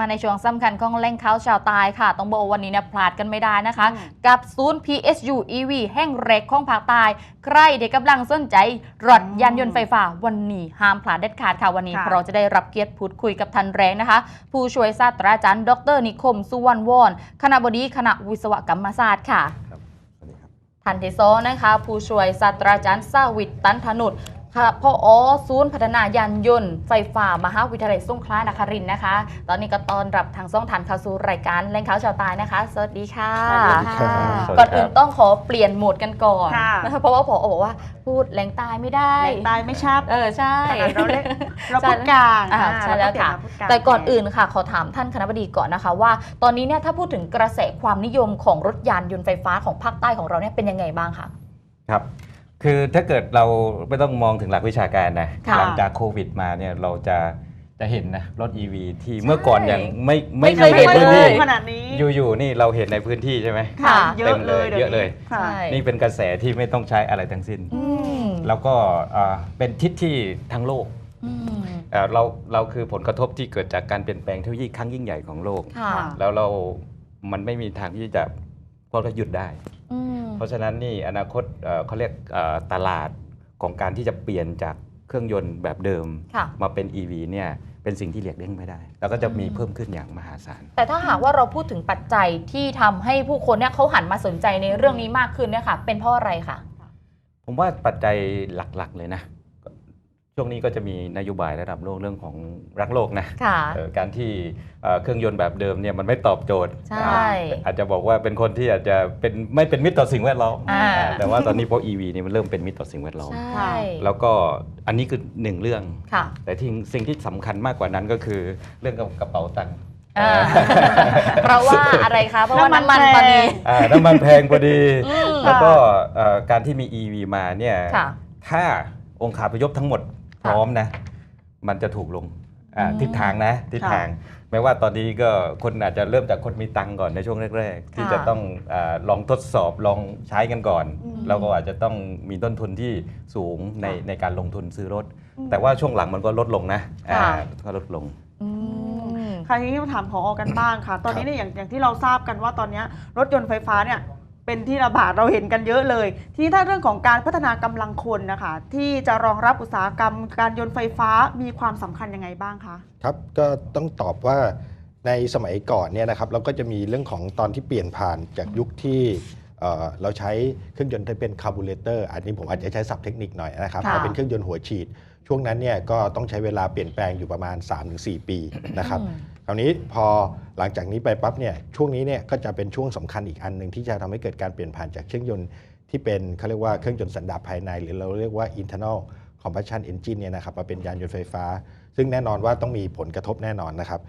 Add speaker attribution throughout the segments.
Speaker 1: มาในช่วงสำคัญของแหล่งข่าวชาวใตายค่ะ ต้องบอกว่าวันนี้เนี่ยพลาดกันไม่ได้นะคะ
Speaker 2: อืม
Speaker 1: กับศูนย์ PSU EV แห่งเรกของภาคใต้ใครเด็กกำลังสนใจรถยานยนต์ไฟฟ้าวันนี้ห้ามพลาดเด็ดขาดค่ะวันนี้
Speaker 2: ค่ะ
Speaker 1: เราจะได้รับเกียรติพูดคุยกับทันแรงนะคะ ผู้ช่วยศาสตราจารย์ ดร นิคม สุวรรณวอนคณะบดีคณะวิศวกรรมศาสตร์ค่ะ
Speaker 3: ครับสวัสดีครับ
Speaker 1: ทันที่สองนะคะ ผู้ช่วยศาสตราจารย์สาวิตตันธนุษ ค่ะพออศูนย์พัฒนายานยนต์ไฟฟ้ามหาวิทยาลัยสงขลานครินทร์นะคะ ตอนนี้ก็ต้อนรับทางซ่องทันเข้าสู่รายการแหล่งข่าวชาวใตายนะคะ สวัสดีค่ะ
Speaker 2: สวัสดีค่ะ
Speaker 3: สวัสดีครับ
Speaker 1: ก่อนอื่นต้องขอเปลี่ยนโหมดกันก่อน
Speaker 2: ค่ะ
Speaker 1: นะคะเพราะว่าพอบอกว่าพูดแหล่งใตายไม่ได้
Speaker 2: แหล่งตายไม่ชับ
Speaker 1: เออ ใช่
Speaker 2: เราเรียกเราพูดกลาง
Speaker 1: อ่าใช่แล้วค่ะ
Speaker 2: เราก็เปยนมาพูดลาง
Speaker 1: แต่ก่อนอื่นค่ะ ขอถามท่านคณะบดีก่อนนะคะ ว่า ตอนนี้เนี่ยถ้าพูดถึงกระแสความนิยมของรถยานยนต์ไฟฟ้าของภาคใต้ของเราเนี่ยเป็นยังไงบ้างคะ
Speaker 3: ครับ คือถ้าเกิดเราไม่ต้องมองถึงหลักวิชาการนะ
Speaker 1: ค่ะ
Speaker 3: หลัจากโควิดมาเนี่ยเราจะจะเห็นนะรถ EV ที่เมื่อก่อนยังไม่ไม่
Speaker 1: ไม่เค
Speaker 3: มี
Speaker 1: ย
Speaker 3: ใน
Speaker 1: เห็น
Speaker 3: พื้น
Speaker 1: เล
Speaker 3: ที่
Speaker 1: ย
Speaker 2: ขนาดนี้
Speaker 3: อยู่ๆนี่เราเห็นในพื้นที่ใช่ไหม
Speaker 1: ค่ะ
Speaker 2: เยอะเลย
Speaker 3: เต็มเลยเยอะเลย
Speaker 2: ค่ะ
Speaker 1: ใช่
Speaker 3: นี่เป็นกระแสที่ไม่ต้องใช้อะไรทั้งสิ้น
Speaker 1: อืม
Speaker 3: แล้วก็อ่าเป็นทิศที่ทั้งโลก
Speaker 1: อืม
Speaker 3: เอ่อเราเราคือผลกระทบที่เกิดจากการเปลี่ยนแปลงเทคโนโลยีครั้งยิ่งใหญ่ของโลก
Speaker 1: ค่ะ
Speaker 3: แล้วเรา มันไม่มีทางที่จะพอเราหยุดได้
Speaker 1: อืม
Speaker 3: เพราะฉะนั้นนี่อนาคตเอ่อเขาเรียกเอ่อตลาดของการที่จะเปลี่ยนจากเครื่องยนต์แบบเดิม
Speaker 1: ค่ะ
Speaker 3: มาเป็น EV เนี่ยเป็นสิ่งที่เลียกเลี่ยงไม่ได้ แล้วก็จะมี
Speaker 1: อืม
Speaker 3: เพิ่มขึ้นอย่างมหาศาล
Speaker 1: แต่ถ้าหากว่าเราพูดถึงปัจจัยที่ทำให้ผู้คนเนี่ยเขาหันมาสนใจในเรื่องนี้มากขึ้นเนี่ยค่ะเป็นเพราะอะไรคะ
Speaker 3: ผมว่าปัจจัยหลักๆเลยนะ ช่วงนี้ก็จะมีนโยบายระดับโลกเรื่องของรักโลกนะ
Speaker 1: ค่ะ
Speaker 3: เอ่อการที่เอ่อเครื่องยนต์แบบเดิมเนี่ยมันไม่ตอบโจทย์
Speaker 1: ใช่
Speaker 3: อ่าอาจจะบอกว่าเป็นคนที่อาจจะเป็นไม่เป็นมิตรต่อสิ่งแวดล้อม
Speaker 1: อ่า
Speaker 3: อ่าแต่ว่าตอนนี้พอ EV นี่มันเริ่มเป็นมิตรต่อสิ่งแวดล้อม
Speaker 1: ใช่
Speaker 3: แล้วก็อันนี้คือหนึ่งเรื่อง
Speaker 1: ค่ะ
Speaker 3: แต่ที่สิ่งที่สำคัญมากกว่านั้นก็คือเรื่องกระเป๋าตังค์
Speaker 1: อ่าเพราะว่าอะไรคะ เพราะว่าน้ำมันตอนนี้
Speaker 3: อ่าน้ำมันแพงพอดี
Speaker 1: อืม
Speaker 3: แล้วก็เอ่อการที่มี EV มาเนี่ย
Speaker 1: ค่ะ
Speaker 3: ถ้าองค์ขาพยพทั้งหมด พร้อมนะ มันจะถูกลงอ่า
Speaker 1: อืม
Speaker 3: ทิศทางนะทิศทางแม้ว่าตอนนี้ก็คนอาจจะเริ่มจากคนมีตังค์ก่อนในช่วงแรก ๆ ที่
Speaker 1: ค่ะ
Speaker 3: จะต้องอาลองทดสอบลองใช้กันก่อน
Speaker 2: อืม
Speaker 3: แล้วก็อาจจะต้องมีต้นทุนที่สูงใน
Speaker 2: ค่ะ
Speaker 3: ในการลงทุนซื้อรถ
Speaker 2: อืม
Speaker 3: แต่ว่าช่วงหลังมันก็ลดลงนะอ่า
Speaker 1: ค่ะ
Speaker 3: ก็ลดลง
Speaker 1: อืม
Speaker 2: คราวนี้มาถามพอกันบ้างค่ะ ตอนนี้เนี่ยอย่างอย่างที่เราทราบกันว่าตอนเนี้ยรถยนต์ไฟฟ้าเนี่ย เป็นที่ระบาดเราเห็นกันเยอะเลย ทีนี้ถ้าเรื่องของการพัฒนากำลังคนนะคะ ที่จะรองรับอุตสาหกรรม การยนต์ไฟฟ้ามีความสำคัญยังไงบ้างคะ
Speaker 4: ครับก็ต้องตอบว่าในสมัยก่อนเนี่ยนะครับเราก็จะมีเรื่องของตอนที่เปลี่ยนผ่านจากยุคที่เอ่อเราใช้เครื่องยนต์ที่เป็นคาร์บูเรเตอร์อันนี้ผมอาจจะใช้ศัพท์เทคนิคหน่อยนะครับ
Speaker 1: ค่ะ
Speaker 4: มาเป็นเครื่องยนต์หัวฉีด ช่วงนั้นเนี่ยก็ต้องใช้เวลาเปลี่ยนแปลงอยู่ประมาณ 3-4 ปีนะครับ
Speaker 1: อืม
Speaker 4: คราวนี้พอหลังจากนี้ไปปั๊บเนี่ยช่วงนี้เนี่ยก็จะเป็นช่วงสำคัญอีกอันหนึ่งที่จะทำให้เกิดการเปลี่ยนผ่านจากเครื่องยนต์ที่เป็นเขาเรียกว่าเครื่องยนต์สันดาปภายใน หรือเราเรียกว่า internal combustion engine เนี่ยนะครับมาเป็นยานยนต์ไฟฟ้า ซึ่งแน่นอนว่าต้องมีผลกระทบแน่นอนนะครับ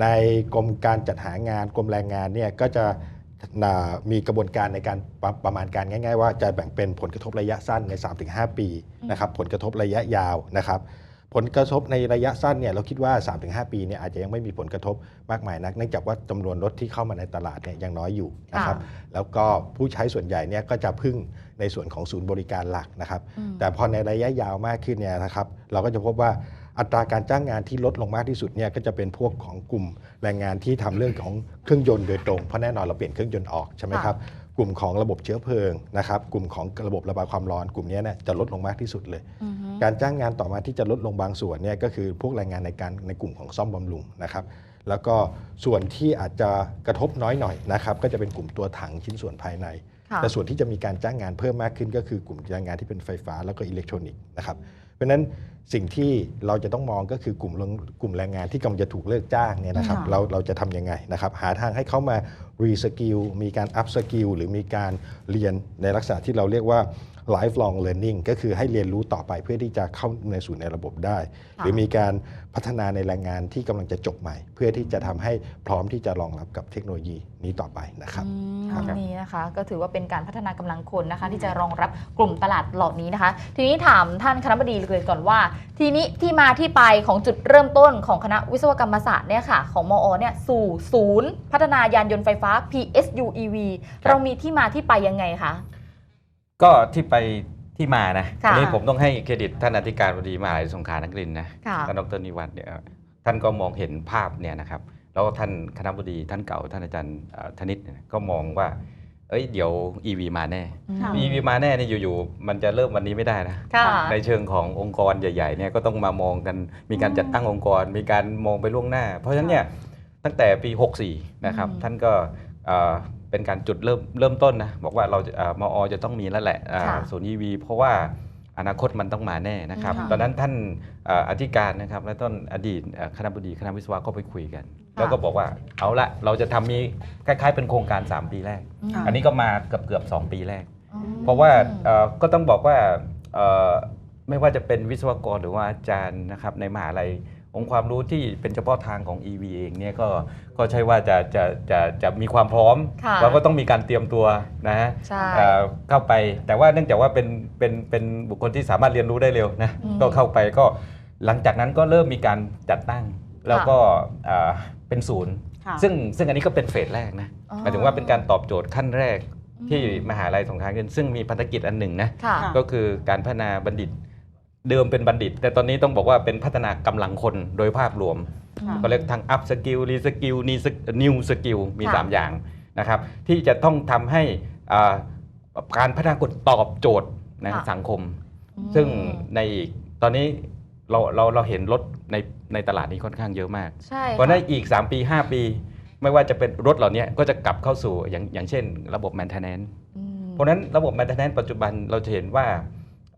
Speaker 4: ในกรมการจัดหางานกรมแรงงานเนี่ยก็จะมีกระบวนการในการประประมาณการง่าย ๆ ว่าจะแบ่งเป็นผลกระทบระยะสั้นใน 3-5 ปีนะครับผลกระทบระยะยาวนะครับ ผลกระทบในระยะสั้นเนี่ยเราคิดว่า 3-5 ปีเนี่ยอาจจะยังไม่มีผลกระทบมากมายนัก เนื่องจากว่าจำนวนรถที่เข้ามาในตลาดเนี่ยยังน้อยอยู่นะครับ
Speaker 1: ค่ะ
Speaker 4: แล้วก็ผู้ใช้ส่วนใหญ่เนี่ยก็จะพึ่งในส่วนของศูนย์บริการหลักนะครับ
Speaker 1: อืม
Speaker 4: แต่พอในระยะยาวมากขึ้นเนี่ยนะครับเราก็จะพบว่าอัตราการจ้างงานที่ลดลงมากที่สุดเนี่ยก็จะเป็นพวกของกลุ่มแรงงานที่ทำเรื่องของเครื่องยนต์โดยตรงเพราะแน่นอนเราเปลี่ยนเครื่องยนต์ออกใช่ไหมครับ กลุ่มของระบบเชื้อเพลิงนะครับกลุ่มของระบบระบายความร้อน กลุ่มเนี้ยเนี่ยจะลดลงมากที่สุดเลย
Speaker 1: อือฮึ
Speaker 4: การจ้างงานต่อมาที่จะลดลงบางส่วนเนี่ยก็คือพวกแรงงานในการในกลุ่มของซ่อมบำรุงนะครับแล้วก็ส่วนที่อาจจะกระทบน้อยหน่อยนะครับก็จะเป็นกลุ่มตัวถังชิ้นส่วนภายใน
Speaker 1: ค่ะ
Speaker 4: แต่ส่วนที่จะมีการจ้างงานเพิ่มมากขึ้น ก็คือกลุ่มแรงงานที่เป็นไฟฟ้าแล้วก็อิเล็กทรอนิกส์นะครับเพราะฉะนั้นสิ่งที่เราจะต้องมองก็คือกลุ่มแรงกลุ่มแรงงานที่กำลังจะถูกเลิกจ้างเนี่ยนะครับ
Speaker 2: ค่ะ
Speaker 4: เราเราจะทำยังไงนะครับหาทางให้เขามา รีสกิลมีการอัพสกิลหรือมีการเรียนในลักษณะที่เราเรียกว่า lifelong learning ก็คือให้เรียนรู้ต่อไปเพื่อที่จะเข้าในสู่ในระบบได้
Speaker 1: ค่ะ
Speaker 4: หรือมีการพัฒนาในแรงงานที่กำลังจะจบใหม่ เพื่อที่จะทำให้พร้อมที่จะรองรับกับเทคโนโลยีนี้ต่อไปนะครับ
Speaker 1: อืม
Speaker 4: ครับ
Speaker 1: นี่นะคะ ก็ถือว่าเป็นการพัฒนากำลังคนนะคะ ที่จะรองรับกลุ่มตลาดเหล่านี้นะคะ ทีนี้ถามท่านคณะบดีเลยก่อนว่า ทีนี้ที่มาที่ไปของจุดเริ่มต้นของคณะวิศวกรรมศาสตร์เนี่ยค่ะของมอเนี่ยสู่ศูนย์ พัฒนายานยนต์ไฟฟ้า PSU EV
Speaker 3: ครับ
Speaker 1: เรามีที่มาที่ไปยังไงคะ
Speaker 3: ก็ที่ไปที่มานะ
Speaker 1: ค่ะ
Speaker 3: อันนี้ผมต้องให้เครดิตท่านอธิการบดีมหาวิทยาลัยสงขลานครินทร์นะ
Speaker 1: ค่ะ
Speaker 3: ท่านดรนิวัฒน์เนี่ยท่านก็มองเห็นภาพเนี่ยนะครับ แล้วท่านคณะบดีท่านเก่าท่านอาจารย์เอ่อธนิตเนี่ยก็มองว่า เอ้ยเดี๋ยว EV มาแน่
Speaker 2: ค่ะ
Speaker 3: EV มาแน่นี่อยู่ๆมันจะเริ่มวันนี้ไม่ได้นะ
Speaker 1: ค่ะ
Speaker 3: ในเชิงขององค์กรใหญ่ๆเนี่ยก็ต้องมามองกันมีการจัดตั้งองค์กร มีการมองไปล่วงหน้า เพราะฉะนั้นเนี่ยตั้งแต่ปี 64 นะครับ
Speaker 1: อืม
Speaker 3: ท่านก็เอ่อ เป็นการจุดเริ่มเริ่มต้นนะบอกว่าเราจะเอ่อมอจะต้องมีแล้วแหละอ่า
Speaker 1: ค่ะ
Speaker 3: ศูนย์ EV เพราะว่าอนาคตมันต้องมาแน่นะครับ
Speaker 2: ค่ะ
Speaker 3: ตอนนั้นท่านเอ่ออธิการนะครับ และต้นอดีตเอ่อคณะบดีคณะวิศวะก็ไปคุยกัน แล้วก็บอกว่าเอาละเราจะทำมีคล้ายๆ เป็นโครงการ 3 ปีแรก
Speaker 2: ค่ะ
Speaker 3: อันนี้ก็มาเกือบเกือบๆสองปีแรก
Speaker 1: อืม
Speaker 3: เพราะว่าเอ่อก็ต้องบอกว่าเอ่อไม่ว่าจะเป็นวิศวกรหรือว่าอาจารย์นะครับในมหาลัย องค์ความรู้ที่เป็นเฉพาะทางของ EV เองเนี่ยก็ก็ใช่ว่าจะจะจะจะมีความพร้อม
Speaker 1: ค่ะ
Speaker 3: เราก็ต้องมีการเตรียมตัวนะฮะ
Speaker 1: ใช่
Speaker 3: เอ่อเข้าไป แต่ว่าเนื่องจากว่าเป็นเป็นเป็นบุคคลที่สามารถเรียนรู้ได้เร็วนะ
Speaker 1: อืม
Speaker 3: ก็เข้าไปก็หลังจากนั้นก็เริ่มมีการจัดตั้ง แล้วก็เอ่อเป็นศูนย์
Speaker 2: ค่ะ
Speaker 3: ซึ่งซึ่งอันนี้ก็เป็นเฟสแรกนะ
Speaker 1: อ๋อ
Speaker 3: หมายถึงว่าเป็นการตอบโจทย์ขั้นแรก
Speaker 1: อืม
Speaker 3: ที่มหาลัยสงขลาเงินซึ่งมีภารกิจอันหนึ่งนะ
Speaker 1: ค่ะ
Speaker 2: ค่ะ
Speaker 3: ก็คือการพัฒนาบัณฑิต เดิมเป็นบัณฑิต แต่ตอนนี้ต้องบอกว่าเป็นพัฒนากำลังคนโดยภาพรวม
Speaker 2: ค่ะ
Speaker 3: ก็เรียกทั้ง up skill re skill new skill มี
Speaker 1: ค่ะ
Speaker 3: 3 อย่างนะครับ ที่จะต้องทำให้อ่าการพัฒนากฎตอบโจทย์นะ
Speaker 1: ค่ะ
Speaker 3: สังคม
Speaker 1: อืม
Speaker 3: ซึ่งในตอนนี้เราเราเราเห็นรถในในตลาดนี้ค่อนข้างเยอะมาก
Speaker 1: ใช่
Speaker 3: เพราะฉะนั้น
Speaker 1: ค่ะ
Speaker 3: อีก 3 ปี 5 ปี ไม่ว่าจะเป็นรถเหล่านี้ก็จะกลับเข้าสู่อย่างอย่างเช่น ระบบ maintenance
Speaker 1: อืม
Speaker 3: เพราะฉะนั้นระบบ maintenance ปัจจุบันเราจะเห็นว่า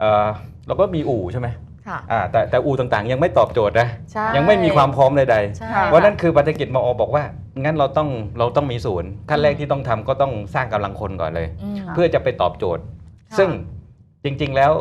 Speaker 3: เอ่อเราก็มีอู่ใช่ไหม
Speaker 1: ค่ะ
Speaker 3: อ่าแต่แต่อู่ต่างๆ ยังไม่ตอบโจทย์นะ
Speaker 1: ใช่
Speaker 3: ยังไม่มีความพร้อมใด
Speaker 1: ใช่
Speaker 2: ค่ะ
Speaker 3: ๆเพราะฉะนั้นคือภารกิจมอบอกว่า งั้นเราต้องเราต้องมีศูนย์ขั้นแรกที่ต้องทำก็ต้องสร้างกำลังคนก่อนเลย
Speaker 1: อืม
Speaker 3: เพื่อจะไปตอบโจทย์
Speaker 1: ค่ะ
Speaker 3: ซึ่งจริงๆแล้ว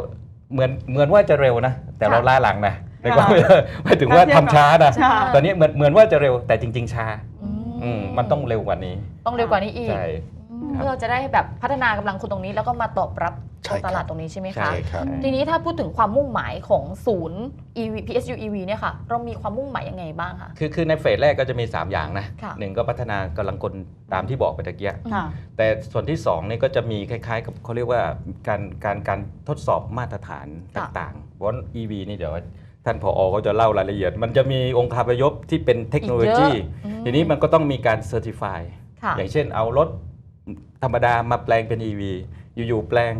Speaker 3: เหมือนเหมือนว่าจะเร็วนะ แต่
Speaker 1: ค่ะ
Speaker 3: เราล่าหลังนะในความ
Speaker 2: ค่ะ
Speaker 3: หมายถึงว่าทำช้านะ
Speaker 2: ใช่
Speaker 3: ตอนนี้เหมือนเหมือนว่าจะเร็วแต่จริง ๆ ช้า
Speaker 1: อื
Speaker 3: อืมมันต้องเร็วกว่านี้
Speaker 1: ต้องเร็วกว่านี้อีก
Speaker 3: ใช่
Speaker 1: อืม
Speaker 3: ครับ
Speaker 1: เพื่อจะได้แบบพัฒนากำลังคนตรงนี้ แล้วก็มาตอบรับ
Speaker 4: ใช่
Speaker 1: ตลาด
Speaker 4: ครับ
Speaker 1: ตรงนี้ใช่ไหม
Speaker 3: ใช่
Speaker 1: คะ
Speaker 4: ใช่ครับ
Speaker 1: ทีนี้ถ้าพูดถึงความมุ่งหมายของศูนย์ EV PSU EV เนี่ยค่ะ เรามีความมุ่งหมายยังไงบ้างคะ
Speaker 3: คือคือในเฟสแรกก็จะมี 3 อย่างนะ
Speaker 1: ค่ะ
Speaker 3: หนึ่งก็พัฒนากำลังคนตามที่บอกไปตะเกีย
Speaker 2: ค่ะ
Speaker 3: แต่ส่วนที่2นี่ก็จะมีคล้ายๆ กับเขาเรียกว่าการการการทดสอบมาตรฐาน
Speaker 1: ค่ะ
Speaker 3: ต่างๆเพราะ EV นี่เดี๋ยวท่านผอก็จะเล่ารายละเอียด มันจะมีองค์คาพยพที่เป็นเทคโนโลยี
Speaker 1: อีกเยอะอืม
Speaker 3: ทีนี้มันก็ต้องมีการเซอร์ติฟาย
Speaker 1: ค่ะ
Speaker 3: อย่างเช่นเอารถ ธรรมดามาแปลงเป็น EV อยู่ๆแปลง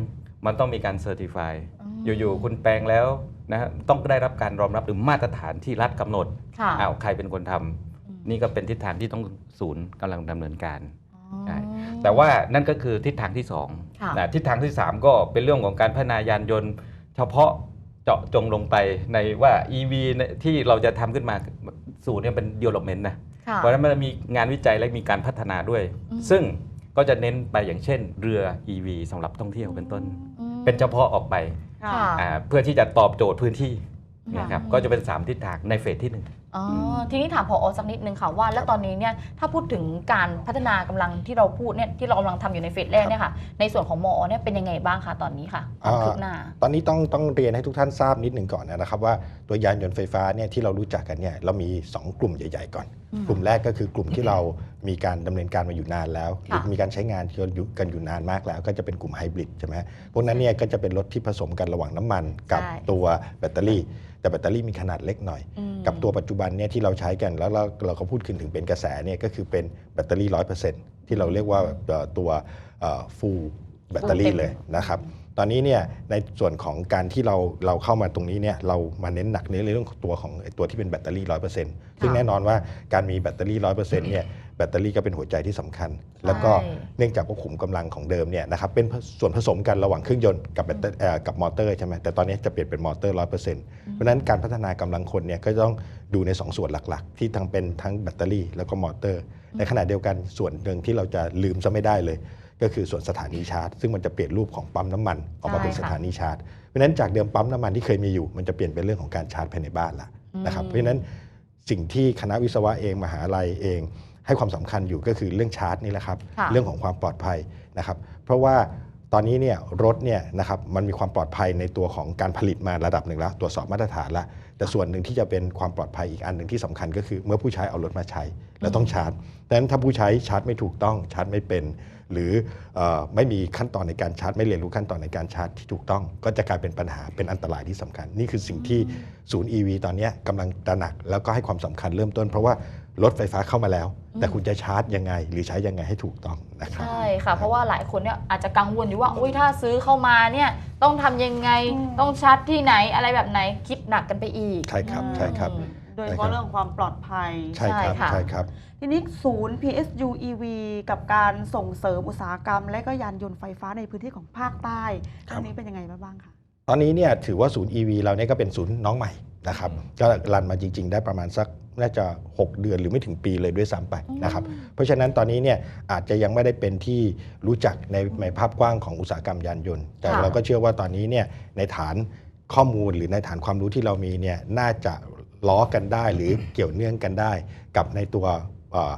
Speaker 3: มันต้องมีการเซอร์ติฟายอยู่ๆคุณแปลงแล้วนะฮะต้องได้รับการรองรับหรือมาตรฐานที่รัฐกำหนด
Speaker 1: ค่ะ
Speaker 3: อ้าวใครเป็นคนทำ
Speaker 1: อืม
Speaker 3: นี่ก็เป็นทิศทางที่ต้องศูนย์กำลังดำเนินการ
Speaker 1: อ๋อ
Speaker 3: ใช่แต่ว่านั่นก็คือทิศทางที่2
Speaker 1: ค่ะ
Speaker 3: นะทิศทางที่ 3 ก็เป็นเรื่องของการพัฒนายานยนต์ เฉพาะเจาะจงลงไปในว่า EV เนี่ยที่เราจะทำขึ้นมาศูนย์เนี่ยเป็น development นะ
Speaker 1: ค่ะ
Speaker 3: เพราะฉะนั้นมันมีงานวิจัยและมีการพัฒนาด้วย
Speaker 1: อืม
Speaker 3: ซึ่ง ก็จะเน้นไปอย่างเช่น เรือ EV สำหรับท่องเที่ยวเป็นต้น
Speaker 1: อืม
Speaker 3: เป็นเฉพาะออกไป
Speaker 2: ค่ะ
Speaker 1: ค่ะ
Speaker 3: อ่าเพื่อที่จะตอบโจทย์พื้นที่
Speaker 1: ค่ะ
Speaker 3: นะครับก็จะเป็น 3 ทิศทางในเฟสที่1
Speaker 1: อ๋อทีนี้ถามพอสักนิดนึงค่ะว่า แล้วตอนนี้เนี่ยถ้าพูดถึงการพัฒนากำลังที่เราพูดเนี่ยที่เรากำลังทำอยู่ในเฟสแรกเนี่ยค่ะ ในส่วนของมอเนี่ยเป็นยังไงบ้างคะตอนนี้ค่ะความคืบหน้า
Speaker 4: ตอนนี้ต้องต้องเรียนให้ทุกท่านทราบนิดหนึ่งก่อนนะครับว่าตัวยานยนต์ไฟฟ้าเนี่ยที่เรารู้จักกันเนี่ยเรามี 2 กลุ่มใหญ่ ๆ ก่อน
Speaker 1: อืม
Speaker 4: กลุ่มแรกก็คือกลุ่มที่เรามีการดำเนินการมาอยู่นานแล้วหรือ
Speaker 1: ค่ะ
Speaker 4: มีการใช้งานกันอยู่กันอยู่นานมากแล้ว ก็จะเป็นกลุ่มไฮบริดใช่ไหมพวกนั้นเนี่ยก็จะเป็นรถที่ผสมกันระหว่างน้ำมันกับ
Speaker 1: ใช่
Speaker 4: ตัวแบตเตอรี่ แต่แบตเตอรี่มีขนาดเล็กหน่อย
Speaker 1: อืม
Speaker 4: กับตัวปัจจุบันเนี่ยที่เราใช้กันแล้วเราเราก็พูดขึ้นถึงเป็นกระแสเนี่ยก็คือเป็นแบตเตอรี่ร้อยเปอร์เซ็นต์ที่เราเรียกว่าเอ่อตัวฟูลแบตเตอรี่
Speaker 1: Full
Speaker 4: เลยนะครับตอนนี้เนี่ยในส่วนของการที่เราเราเข้ามาตรงนี้เนี่ยเรามาเน้นหนักในเรื่องของตัวของไอ้ตัวที่เป็นแบตเตอรี่ร้อยเปอร์เซ็นต์ซึ่งแน่นอนว่าการมีแบตเตอรี่ร้อยเปอร์เซ็นต์เนี่ย แบตเตอรี่ก็เป็นหัวใจที่สำคัญ แล้วก็
Speaker 1: ใช่
Speaker 4: เนื่องจากว่าขุมกำลังของเดิมเนี่ยนะครับเป็นส่วนผสมกันระหว่างเครื่องยนต์กับแบตเตอรี่เอ่อกับมอเตอร์ใช่ไหมแต่ตอนนี้จะเปลี่ยนเป็นมอเตอร์ร้อยเปอร์เซ็นต์เพราะฉะนั้นการพัฒนากำลังคนเนี่ยก็ต้องดูใน 2 ส่วนหลักๆ ที่ทั้งเป็นทั้งแบตเตอรี่แล้วก็มอเตอร์ ในขณะเดียวกันส่วนหนึ่งที่เราจะลืมซะไม่ได้เลย ก็คือส่วนสถานีชาร์จ ซึ่งมันจะเปลี่ยนรูปของปั๊มน้ำมันออกมาเป็น
Speaker 1: ใช่
Speaker 4: ส
Speaker 1: ค่ะ
Speaker 4: ถานีชาร์จเพราะฉะนั้นจากเดิมปั๊มน้ำมันที่เคยมีอยู่มันจะเปลี่ยนเป็นเรื่องของการชาร์จภายในบ้านละนะครับ
Speaker 1: อืม
Speaker 4: เพราะฉะนั้นสิ่งที่คณะวิศวะเองมหาลัยเอง ให้ความสำคัญอยู่ก็คือเรื่องชาร์จนี่แหละครับ
Speaker 1: ค่ะ
Speaker 4: เรื่องของความปลอดภัยนะครับ เพราะว่าตอนนี้เนี่ยรถเนี่ยนะครับมันมีความปลอดภัยในตัวของการผลิตมาระดับหนึ่งแล้ว ตรวจสอบมาตรฐานแล้วแต่ส่วนหนึ่งที่จะเป็นความปลอดภัยอีกอันหนึ่งที่สำคัญก็คือเมื่อผู้ใช้เอารถมาใช้ แล้วต้องชาร์จดังนั้นถ้าผู้ใช้ชาร์จไม่ถูกต้องชาร์จไม่เป็น หรือเออไม่มีขั้นตอนในการชาร์จ ไม่เรียนรู้ขั้นตอนในการชาร์จที่ถูกต้อง ก็จะกลายเป็นปัญหาเป็นอันตรายที่สำคัญ นี่คือสิ่งที่ศูนย์ EV ตอนเนี้ยกำลังตระหนักแล้วก็ให้ความสำคัญเริ่มต้น เพราะว่ารถไฟฟ้าเข้ามาแล้ว
Speaker 1: อืม
Speaker 4: แต่คุณจะชาร์จยังไง หรือใช้ยังไงให้ถูกต้องนะครับ
Speaker 1: ใช่ค่ะ เพราะว่าหลายคนเนี่ยอาจจะกังวลอยู่ว่าอุ้ยถ้าซื้อเข้ามาเนี่ยต้องทำยังไง
Speaker 2: อืม
Speaker 1: ต้องชาร์จที่ไหนอะไรแบบไหนคิดหนักกันไปอีก
Speaker 4: ใช่ครับใช่ครับ
Speaker 1: อืม
Speaker 2: โดยเฉพาะเรื่องความปลอดภัย
Speaker 4: ใช่ครับ
Speaker 1: ใช่ค่ะ
Speaker 4: ใช่ครับ
Speaker 2: ทีนี้ศูนย์ PSU EV กับการส่งเสริมอุตสาหกรรม และก็ยานยนต์ไฟฟ้าในพื้นที่ของภาคใต้
Speaker 4: ค
Speaker 2: ต
Speaker 4: รั
Speaker 2: ร
Speaker 4: บ
Speaker 2: งนี้เป็นยังไงมาบ้างคะ
Speaker 4: ตอนนี้เนี่ยถือว่าศูนย์ EV เราเนี่ยก็เป็นศูนย์น้องใหม่นะครับก็รันมาจริง ๆ ได้ประมาณสัก น่าจะ 6 เดือนหรือไม่ถึงปีเลยด้วยซ้ำไปนะครับ เพราะฉะนั้นตอนนี้เนี่ยอาจจะยังไม่ได้เป็นที่รู้จักในในภาพกว้างของอุตสาหกรรมยานยนต์ แต่
Speaker 1: ค่ะ
Speaker 4: เราก็เชื่อว่าตอนนี้เนี่ยในฐานข้อมูลหรือในฐานความรู้ที่เรามีเนี่ยน่าจะล้อกันได้หรือเกี่ยวเนื่องกันได้ กับในตัวเอ่อ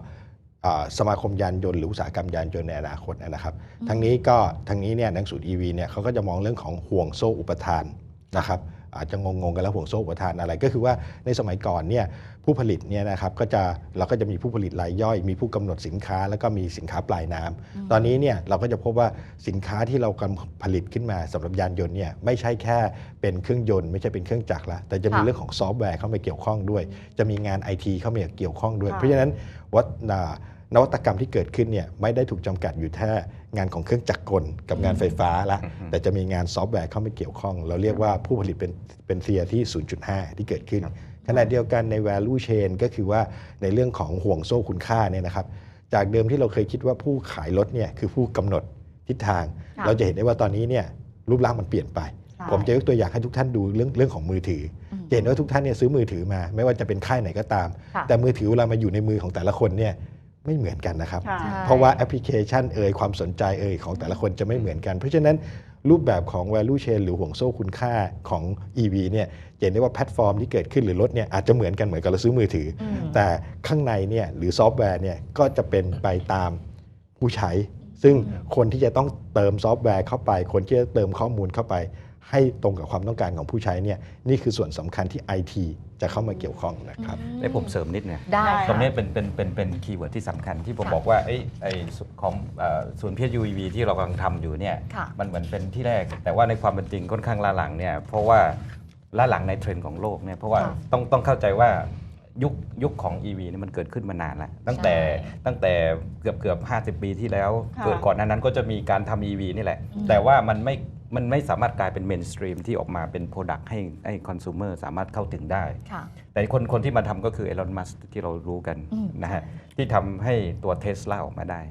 Speaker 4: เอ่อสมาคมยานยนต์หรืออุตสาหกรรมยานยนต์ในอนาคตนะครับ ทั้งนี้ก็ทั้งนี้เนี่ยหนังสูตร EV เนี่ยเขาก็จะมองเรื่องของห่วงโซ่อุปทานนะครับอาจจะงงๆกันแล้วห่วงโซ่อุปทานอะไรก็คือว่าในสมัยก่อนเนี่ย ผู้ผลิตเนี่ยนะครับก็จะเราก็จะมีผู้ผลิตรายย่อย มีผู้กำหนดสินค้า แล้วก็มีสินค้าปลายน้ำตอนนี้เนี่ยเราก็จะพบว่าสินค้าที่เรากำลังผลิตขึ้นมาสำหรับยานยนต์เนี่ยไม่ใช่แค่เป็นเครื่องยนต์ไม่ใช่เป็นเครื่องจักรละแต่จะมี
Speaker 1: ค่ะ
Speaker 4: เรื่องของซอฟต์แวร์เข้ามาเกี่ยวข้องด้วย จะมีงานไอทีเข้ามาเกี่ยวข้องด้วย
Speaker 2: ค่ะ
Speaker 4: เพราะฉะนั้นวัฒนานวัตกรรมที่เกิดขึ้นเนี่ยไม่ได้ถูกจำกัดอยู่แค่งานของเครื่องจักรกลกับงานไฟฟ้าละ
Speaker 3: อืม
Speaker 4: แต่จะมีงานซอฟต์แวร์เข้ามาเกี่ยวข้อง เราเรียกว่าผู้ผลิตเป็นเป็นเทียที่ 0.5 ที่เกิดขึ้น ขณะเดียวกันใน value chain ก็คือว่าในเรื่องของห่วงโซ่คุณค่าเนี่ยนะครับ จากเดิมที่เราเคยคิดว่าผู้ขายรถเนี่ยคือผู้กำหนดทิศทาง
Speaker 1: ค่ะ
Speaker 4: เราจะเห็นได้ว่าตอนนี้เนี่ยรูปร่างมันเปลี่ยนไป
Speaker 2: ใช่
Speaker 4: ผมจะยกตัวอย่างให้ทุกท่านดูเรื่องเรื่องของมือถืออ
Speaker 1: ม
Speaker 4: จะเห็นว่าทุกท่านเนี่ยซื้อมือถือมา ไม่ว่าจะเป็นค่ายไหนก็ตาม
Speaker 1: ค่ะ
Speaker 4: แต่มือถือเวลามาอยู่ในมือของแต่ละคนเนี่ยไม่เหมือนกันนะครับ
Speaker 2: ค่ะ
Speaker 1: ใช่
Speaker 4: เพราะว่าแอปพลิเคชันเอ่ยความสนใจเอ่ยของแต่ละคนจะไม่เหมือนกัน เพราะฉะนั้น รูปแบบของ value chain หรือห่วงโซ่คุณค่าของ EV เนี่ยจะเห็นได้ว่าแพลตฟอร์มที่เกิดขึ้นหรือรถเนี่ยอาจจะเหมือนกันเหมือนกับเราซื้อมือถืออ
Speaker 1: อืม
Speaker 4: แต่ข้างในเนี่ยหรือซอฟต์แวร์เนี่ยก็จะเป็นไปตามผู้ใช้ ซึ่งคนที่จะต้องเติมซอฟต์แวร์เข้าไป คนที่จะเติมข้อมูลเข้าไป ให้ตรงกับความต้องการของผู้ใช้เนี่ยนี่คือส่วนสำคัญที่ IT จะเข้ามาเกี่ยวข้องนะครับ
Speaker 3: ได้ผมเสริมนิดเนี่ย
Speaker 1: ได้
Speaker 2: ได้
Speaker 3: ตรง
Speaker 1: ค่ะ
Speaker 3: นี้เป็นเป็นเป็นเป็นคีย์เวิร์ดที่สำคัญที่ผม
Speaker 1: ค่ะ
Speaker 3: บอกว่าไอ้ไอ้ส่วนของเอ่อส่วนพี UEV ที่เรากำลังทำอยู่เนี่ย
Speaker 1: ค่ะ
Speaker 3: มันเหมือนเป็นที่แรก แต่ว่าในความเป็นจริงค่อนข้างล้าหลังเนี่ยเพราะว่าล้าหลังในเทรนด์ของโลกเนี่ยเพราะว่า
Speaker 1: ค่ะ
Speaker 3: ต้องต้องเข้าใจว่ายุคยุคของ EV นี่มันเกิดขึ้นมานานแล้วตั้งแต่
Speaker 1: ใช่
Speaker 3: ตั้งแต่เกือบเกือบ50 ปีที่แล้ว
Speaker 2: ค่ะ
Speaker 3: เกิดก่อนหนั้นนั้นก็จะมีการทำ EV นี่แหละ
Speaker 1: อืม
Speaker 3: แต่ว่ามันไม่ มันไม่สามารถกลายเป็นเมนสตรีมที่ออกมาเป็น Product ให้ให้คอน sumer สามารถเข้าถึงได้
Speaker 1: ค่ะ
Speaker 3: แต่คนคนที่มาทำก็คือเอลอนมัสที่เรารู้กัน
Speaker 1: อืม
Speaker 3: นะฮะที่ทำให้ตัวเทสลาออกมาได้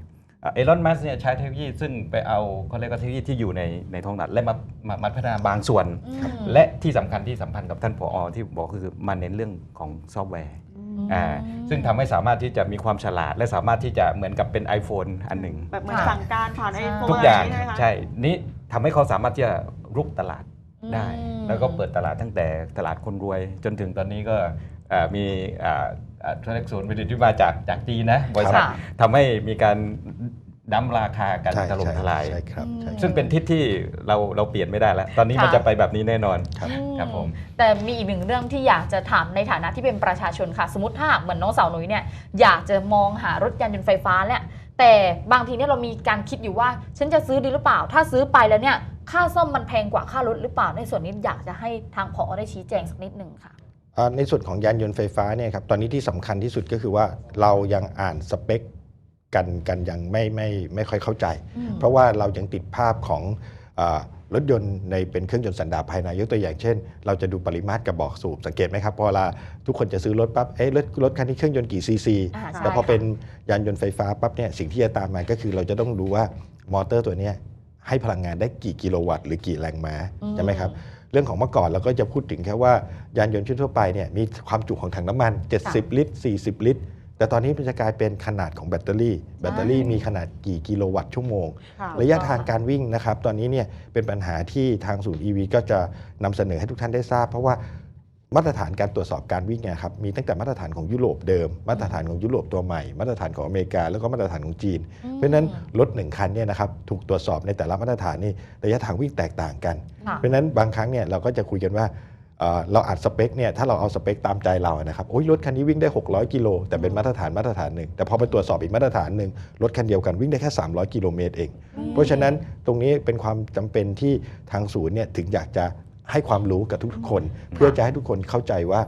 Speaker 3: เอลอนมัสเนี่ยใช้เทคโนโลยีซึ่งไปเอาเขาเรียกว่าเทคโนโลยีที่อยู่ในในท้องตลาดและมามามาพัฒนาบางส่วน
Speaker 1: อืม
Speaker 3: และที่สำคัญที่สัมพันธ์กับท่านผอ ที่บอกก็คือมาเน้นเรื่องของซอฟต์แวร์อ่าซึ่งทำให้สามารถที่จะมีความฉลาด และสามารถที่จะเหมือนกับเป็น iPhone อันหนึ่ง
Speaker 2: แบบเหมือน
Speaker 1: ค่ะ
Speaker 2: สั่งการผ่านไอโฟน
Speaker 3: ทุกอย่าง
Speaker 2: ใช่ไหมคะ
Speaker 3: ใช่นี่ ทำให้เขาสามารถที่จะรุกตลาดได้
Speaker 1: อืม
Speaker 3: แล้วก็เปิดตลาดตั้งแต่ตลาดคนรวย จนถึงตอนนี้ก็เอ่อมีอ่าอ่าธุรกิจศูนย์ผลิตที่มาจากจากจีนนะบริษัท
Speaker 1: ค่ะ
Speaker 3: ทำให้มีการดั้มราคากัน
Speaker 4: ใช่
Speaker 3: ถล่มทลาย
Speaker 4: ใช่ครับใช่
Speaker 3: ซึ่งเป็นทิศที่เราเราเปลี่ยนไม่ได้แล้ว ตอนนี้มัน
Speaker 1: ค่ะ
Speaker 3: จะไปแบบนี้แน่นอน
Speaker 4: ครับ
Speaker 3: ครับผม
Speaker 1: แต่มีอีกหนึ่งเรื่องที่อยากจะถามในฐานะที่เป็นประชาชนค่ะ สมมติถ้าหากเหมือนน้องสาวหนุ่ยเนี่ยอยากจะมองหารถยานยนต์ไฟฟ้าเนี่ย แต่บางทีเนี่ยเรามีการคิดอยู่ว่า ฉันจะซื้อดีหรือเปล่า ถ้าซื้อไปแล้วเนี่ยค่าซ่อมมันแพงกว่าค่ารถหรือเปล่าในส่วนนี้อยากจะให้ทางพอได้ชี้แจงสักนิดหนึ่งค่ะ
Speaker 4: อ่าในส่วนของยานยนต์ไฟฟ้าเนี่ยครับตอนนี้ที่สำคัญที่สุดก็คือว่าเรายังอ่านสเปคกันกันยังไม่ไม่ไม่ค่อยเข้าใจ
Speaker 1: อืม
Speaker 4: เพราะว่าเรายังติดภาพของอา รถยนต์ในเป็นเครื่องยนต์สันดาปภายในยกตัวอย่างเช่น เราจะดูปริมาตรกระบอกสูบสังเกตไหมครับพอเวลาทุกคนจะซื้อรถปั๊บเอ๊ะรถรถคันนี้เครื่องยนต์กี่ซีซี
Speaker 1: อ่าใช่
Speaker 4: แต่พอ
Speaker 1: ค่ะ
Speaker 4: เป็นยานยนต์ไฟฟ้าปั๊บเนี่ยสิ่งที่จะตามมาก็คือเราจะต้องดูว่ามอเตอร์ตัวเนี้ยให้พลังงานได้กี่กิโลวัตต์ หรือกี่แรงม้า
Speaker 1: อืม
Speaker 4: ใช่ไหมครับเรื่องของเมื่อก่อนเราก็จะพูดถึงแค่ว่ายานยนต์ทั่วๆไปเนี่ยมีความจุของถังน้ำมัน 70 ลิตร 40 ลิตร แต่ตอนนี้มันจะกลายเป็นขนาดของแบตเตอรี่ แบตเตอรี่มีขนาดกี่กิโลวัตต์ชั่วโมง
Speaker 2: ค่
Speaker 4: ระยะทางการวิ่งนะครับ ตอนนี้เนี่ยเป็นปัญหาที่ทางศูนย์ EV ก็จะนำเสนอให้ทุกท่านได้ทราบ เพราะว่ามาตรฐานการตรวจสอบการวิ่งเนยครับมีตั้งแต่มาตรฐานของยุโรปเดิม มาตรฐานของยุโรปตัวใหม่ มาตรฐานของอเมริกา แล้วก็มาตรฐานของจีน เพราะฉะนั้นรถหนึ่งคันเนี่ยนะครับถูกตรวจสอบในแต่ละมาตรฐานนี่ระยะทางวิ่งแตกต่างกัน
Speaker 1: ค่ะ
Speaker 4: เพราะฉะนั้นบางครั้งเนี่ยเราก็จะคุยกันว่า เอ่อเราอัดสเปคเนี่ยถ้าเราเอาสเปคตามใจเรานะครับโอ้ยรถคันนี้วิ่งได้ 600 กิโลแต่เป็นมาตรฐานมาตรฐานหนึ่งแต่พอไปตรวจสอบอีกมาตรฐานหนึ่งรถคันเดียวกันวิ่งได้แค่ 300 กิโลเมตรเอง เพราะฉะนั้นตรงนี้เป็นความจำเป็นที่ทางศูนย์เนี่ยถึงอยากจะให้ความรู้กับทุกๆคน เพื่อจะให้ทุกคนเข้าใจว่า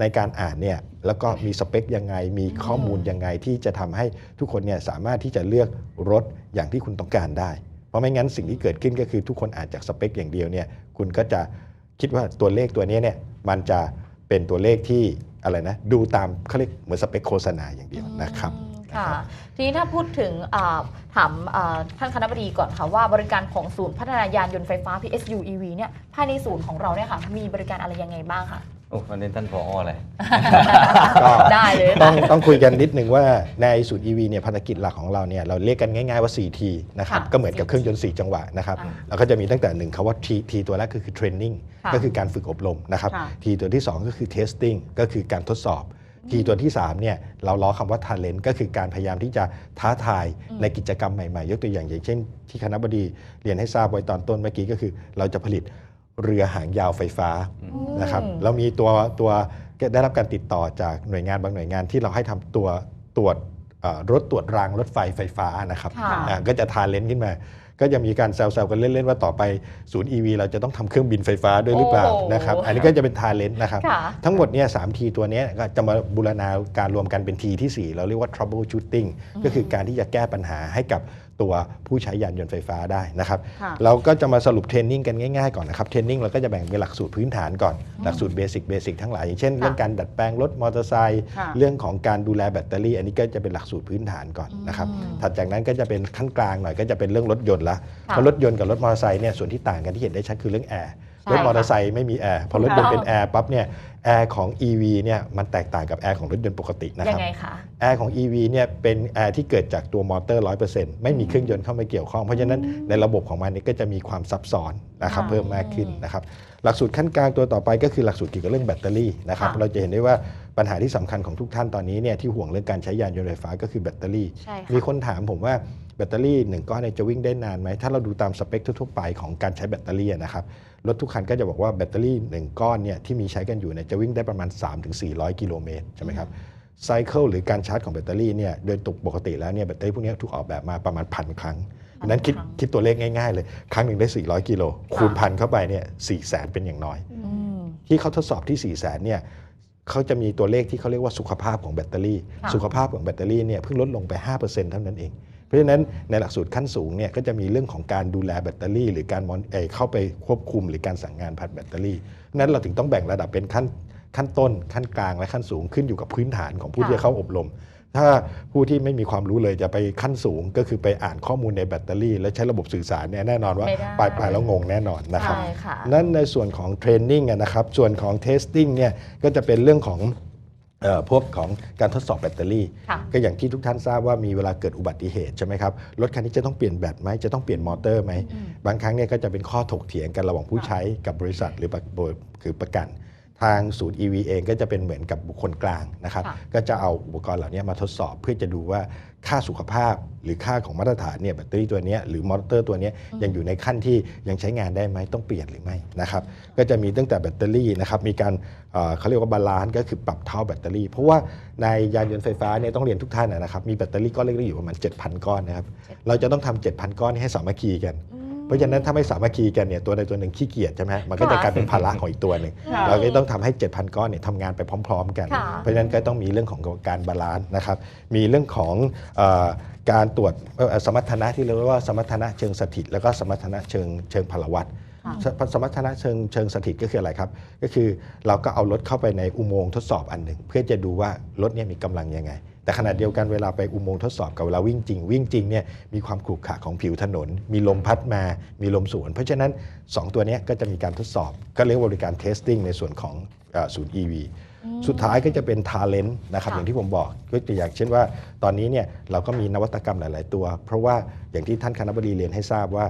Speaker 4: ในการอ่านเนี่ยแล้วก็มีสเปคยังไง มีข้อมูลยังไงที่จะทำให้ทุกคนเนี่ยสามารถที่จะเลือกรถอย่างที่คุณต้องการได้ เพราะไม่งั้นสิ่งที่เกิดขึ้นก็คือทุกคนอ่านจากสเปคอย่างเดียวเนี่ยคุณก็จะ คิดว่าตัวเลขตัวนี้เนี่ยมันจะเป็นตัวเลขที่อะไรนะดูตามเขาเรียกเหมือนสเปคโฆษณาอย่างเดียวนะครับ
Speaker 1: อืม
Speaker 4: นะ
Speaker 1: ค่ะ
Speaker 4: ครับ
Speaker 1: ทีนี้ถ้าพูดถึงอ่าถามอ่าท่านคณะบดีก่อนค่ะว่าบริการของศูนย์พัฒนายานยนต์ไฟฟ้า PSU EV เนี่ยภายในศูนย์ของเราเนี่ยค่ะมีบริการอะไรยังไงบ้างคะ
Speaker 3: โอ้วันนี้ท่านผออะไร
Speaker 4: ก็
Speaker 1: ได้เลย
Speaker 4: ต้อ
Speaker 1: ค่ะ
Speaker 4: งต้องคุยกันนิดนึงว่าในศูนย์ EV เนี่ยภารกิจหลักของเราเนี่ยเราเรียกกันง่ายๆว่า 4T นะครับ
Speaker 1: ค่ะ
Speaker 4: ก็เหมือนกับเครื่องยนต์ 4 จังหวะนะครับ
Speaker 1: อ่า
Speaker 4: แล้วก็จะมีตั้งแต่หนึ่งคำว่า T T ตัวแรกก็คือ training
Speaker 1: ค่ะ
Speaker 4: ก็คือการฝึกอบรมนะครับ
Speaker 2: ค่ะ
Speaker 4: T ตัวที่ 2 ก็คือ testing ก็คือการทดสอบ T ตัวที่3เนี่ยเราล้อคำว่า talent ก็คือการพยายามที่จะท้าทาย
Speaker 1: อืม
Speaker 4: ในกิจกรรมใหม่ๆ ยกตัวอย่างอย่างเช่น ที่คณะบดีเรียนให้ทราบไว้ตอนต้นเมื่อกี้ก็คือ เราจะผลิต เรือหางยาวไฟฟ้านะครับเรามีตัวตัวได้รับการติดต่อจากหน่วยงานบางหน่วยงานที่เราให้ทำตัวตรวจเอ่อรถตรวจรางรถไฟไฟฟ้านะครับ
Speaker 1: ค่ะ
Speaker 4: อ่าก็จะทาเลนต์ขึ้นมา ก็จะมีการแซวๆกันเล่น ๆ ว่าต่อไปศูนย์ EV เราจะต้องทำเครื่องบินไฟฟ้าด้วยหรือเปล่า
Speaker 1: โอ้โห
Speaker 4: นะครับอันนี้ก็จะเป็นทาเลนต์นะครับ
Speaker 1: ค่ะ
Speaker 4: ทั้งหมดเนี่ยสามทีตัวเนี้ยก็จะมาบูรณาการรวมกันเป็นทีที่ 4 เราเรียกว่า trouble shooting ก็คือการที่จะแก้ปัญหาให้กับตัวผู้ใช้ยานยนต์ไฟฟ้าได้นะครับ
Speaker 2: ค่ะ
Speaker 4: เราก็จะมาสรุปเทรนนิ่งกันง่ายๆก่อนนะครับ เทรนนิ่งเราก็จะแบ่งเป็นหลักสูตรพื้นฐานก่อน หลักสูตรเบสิกเบสิกทั้งหลายอย่างเช่นเรื่องการดัดแปลงรถมอเตอร์ไซค์
Speaker 2: ค่ะ
Speaker 4: เรื่องของการดูแลแบตเตอรี่ อันนี้ก็จะเป็นหลักสูตรพื้นฐานก่อนนะครับ
Speaker 1: อืม
Speaker 4: ถัดจากนั้นก็จะเป็นขั้นกลางหน่อยก็จะเป็นเรื่องรถยนต์ละ
Speaker 1: ค่ะ
Speaker 4: เพราะรถยนต์กับรถมอเตอร์ไซค์เนี่ยส่วนที่ต่างกันที่เห็นได้ชัดคือเรื่องแอร์
Speaker 1: ใช่
Speaker 4: รถมอเตอร์ไซค์ไม่มีแอร์พอรถยนต์
Speaker 1: ค่ะ
Speaker 4: เป็นแอร์ปั๊บเนี่ยแอร์ของ EV เนี่ยมันแตกต่างกับแอร์ของรถยนต์ปกตินะค
Speaker 1: ยั
Speaker 4: รับ
Speaker 1: งไงคะ
Speaker 4: แอร์ของ EV เนี่ยเป็นแอร์ที่เกิดจากตัวมอเตอร์ 100%ไม่มีเครื่องยนต์เข้ามาเกี่ยวข้อง เพราะฉะนั้นในระบบของมันเนี่ยก็จะมีความซับซ้อนนะครับ
Speaker 1: อ่า
Speaker 4: เพิ่มมากขึ้นนะครับหลักสูตรขั้นกลางตัวต่อไปก็คือหลักสูตรเกี่ยวกับเรื่องแบตเตอรี่นะครับ
Speaker 1: ค่ะ
Speaker 4: เราจะเห็นได้ว่าปัญหาที่สำคัญของทุกท่านตอนนี้เนี่ยที่ห่วงเรื่องการใช้ยานยนต์ไฟฟ้าก็คือแบตเตอรี่
Speaker 1: ใช่ค่ะ
Speaker 4: มีคนถามผมว่า แบตเตอรี่หนึ่งก้อนเนี่ยจะวิ่งได้นานไหม ถ้าเราดูตามสเปคทั่วๆไปของการใช้แบตเตอรี่อะนะครับรถทุกคันก็จะบอกว่าแบตเตอรี่หนึ่งก้อนเนี่ยที่มีใช้กันอยู่เนี่ยจะวิ่งได้ประมาณ 3-400 กิโลเมตรใช่ไหมครับไซเคิลหรือการชาร์จของแบตเตอรี่เนี่ยโดยปกติแล้วเนี่ยแบตเตอรี่พวกนี้ถูกออกแบบมาประมาณพันครั้งดังนั้นคิด
Speaker 1: ครั้ง
Speaker 4: คิดตัวเลขง่ายๆเลย ครั้งหนึ่งได้ 400 กิโลคูณพันเข้าไปเนี่ย4แสนเป็นอย่างน้อย
Speaker 1: อืม
Speaker 4: ที่เขาทดสอบที่4 0 0แสนเนี่ยเขาจะมีตัวเลขที่เขาเรียกว่าสุขภาพของแบตเตอรี่
Speaker 1: ค่ะ
Speaker 4: สุขภาพของแบตเตอรี่เนี่ยเพิ่งลดลงไป 5%เท่านั้นเองเพ ราะฉะนั้นในหลักสูตรขั้นสูงเนี่ยก็จะมีเรื่องของการดูแลแบตเตอรี่ หรือการมอนเอ่อเข้าไปควบคุมหรือการสั่งงานผ่านแบตเตอรี่นั้นเราถึงต้องแบ่งระดับเป็นขั้นขั้นต้น ขั้นกลางและขั้นสูงขึ้นอยู่กับพื้นฐานของผู้
Speaker 1: ค่ะ
Speaker 4: ที่เข้าอบรม ถ้าผู้ที่ไม่มีความรู้เลยจะไปขั้นสูง ก็คือไปอ่านข้อมูลในแบตเตอรี่ และใช้ระบบสื่อสารเนี่ยแน่นอนว่า
Speaker 1: ไม่ได้
Speaker 4: ปลายปลายๆแล้วงงแน่นอนนะครับ
Speaker 1: ใช่ค่ะ
Speaker 4: นั่นในส่วนของเทรนนิ่งนะครับส่วนของ testing เนี่ยก็จะเป็นเรื่องของเอ่อ พวกของการทดสอบแบตเตอรี่
Speaker 1: ค่ะ
Speaker 4: ก็อย่างที่ทุกท่านทราบว่ามีเวลาเกิดอุบัติเหตุใช่ไหมครับรถคันนี้จะต้องเปลี่ยนแบตไหมจะต้องเปลี่ยนมอเตอร์ไหม
Speaker 1: อืม
Speaker 4: บางครั้งเนี่ยก็จะเป็นข้อถกเถียงกันระหว่างผู้ใช้กับบริษัทหรือประคือประกัน ทางศูนย์ EV เองก็จะเป็นเหมือนกับบุคคลกลางนะครับ
Speaker 1: ค่ะ
Speaker 4: ก็จะเอาอุปกรณ์เหล่านี้มาทดสอบเพื่อจะดูว่า ค่าสุขภาพหรือค่าของมาตรฐานเนี่ยแบตเตอรี่ตัวเนี้ยหรือมอเตอร์ตัวเนี้ยยังอยู่ในขั้นที่ยังใช้งานได้ไหมต้องเปลี่ยนหรือไม่นะครับก็จะมีตั้งแต่แบตเตอรี่นะครับมีการเอ่อเขาเรียกว่าบาลานซ์ก็คือปรับเท่าแบตเตอรี่ เพราะว่าในยานยนต์ไฟฟ้าเนี่ยต้องเรียนทุกท่านนะครับมีแบตเตอรี่ก้อนเล็กๆอยู่ประมาณ7,000 ก้อนนะครับเราจะต้องทำ7,000 ก้อนให้สามัคคีกันเพ ราะฉะนั้นถ้าไม่สามัคคีกันเนี่ยตัวใดตัวหนึ่งขี้เกียจใช่ไหมมันก็จะกลายเป็นภาระของอีกตัวหนึ่ง
Speaker 2: ค่ะ
Speaker 4: เราก็ต้องทำให้ 7,000 ก้อนเนี่ยทำงานไปพร้อม ๆ กัน
Speaker 1: ค่ะ
Speaker 4: เพราะฉะนั้นก็ต้องมีเรื่องของการบาลานซ์นะครับมีเรื่องของเออการตรวจเอ่อสมรรถนะที่เรียกว่าสมรรถนะเชิงสถิต แล้วก็สมรรถนะเชิงเชิงพลวัต
Speaker 1: ค่ะ
Speaker 4: สสมรรถนะเชิงเชิงสถิตก็คืออะไรครับ ก็คือเราก็เอารถเข้าไปในอุโมงค์ทดสอบอันหนึ่ง เพื่อจะดูว่ารถเนี่ยมีกำลังยังไง แต่ขณะเดียวกันเวลาไปอุโมงค์ทดสอบกับเวลาวิ่งจริง วิ่งจริงเนี่ยมีความขรุขระของผิวถนน มีลมพัดมา มีลมสวน เพราะฉะนั้น 2 ตัวเนี้ยก็จะมีการทดสอบ ก็เรียกว่าบริการ testing ในส่วนของเอ่อศูนย์ EV สุดท้ายก็จะเป็น talent นะครับ
Speaker 1: ค่ะ
Speaker 4: อย่างที่ผมบอกยกตัวอย่างเช่นว่า ตอนนี้เนี่ยเราก็มีนวัตกรรมหลาย ๆ ตัว เพราะว่าอย่างที่ท่านคณะบดีเรียนให้ทราบว่า